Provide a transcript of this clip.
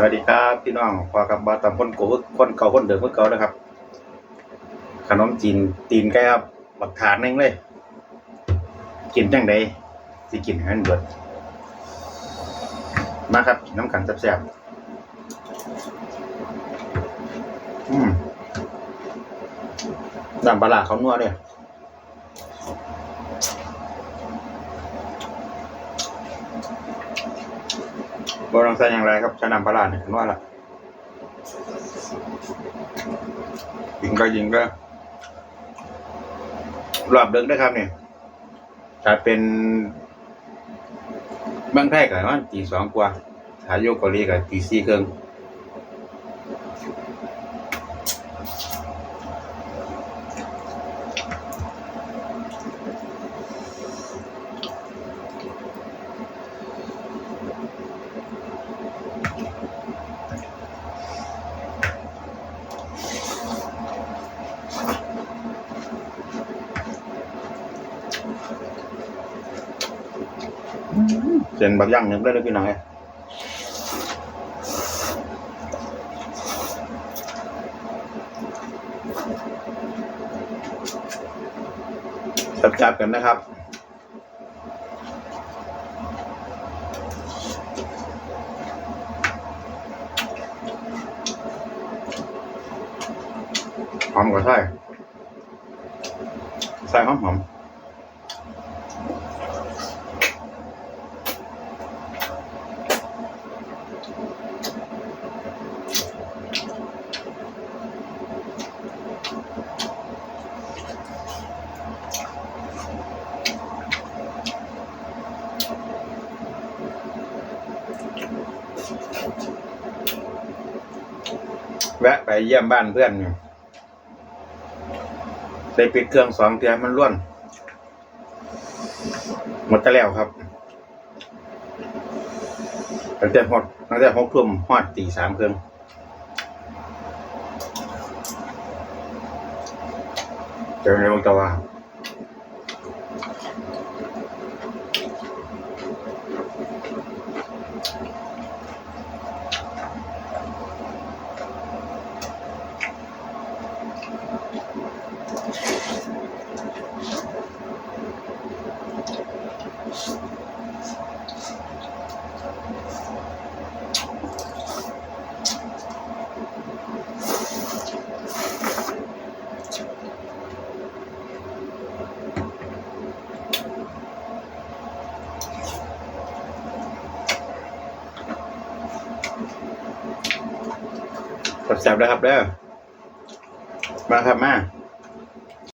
สวัสดีครับพี่น้องพอกับบาตำคนโกคนเก่าคนเดิมเมื่อเก่านะครับ ขนมจีนตีนไก่ครับบักถาดหนึงเลย กินจังไดสิกินให้มันเบิดมาครับกินน้ำกันแซ่บๆอืมน้ำปลาร้าเขานัวเนี่ย บต้องใส่อย่างไรครับใช้น้ำปลาร้าเนี่ยนัวละยิงก็ยิงก็รอบเดิมได้ครับเนี่ยถ้าเป็นเบางไทยกับมันตีสองกว่าถ้าโยกเกาหลีกับตีสี่ครึ่ง เส้นบักย่างนึ่งได้เลยพี่น้องเอ้จับๆกันนะครับหอมก็ใช่ใส่หอมหอม แวะไปเยี่ยมบ้านเพื่อนอยู่ได้ปิดเครื่องสองเทียมันร่วน หมดไปแล้วครับตั้งแต่หดตั้งแต่หกทุ่มหอดตีสามเครื่องเจอในวงตะวัน แซ่บๆนะครับเด้อมาครับมา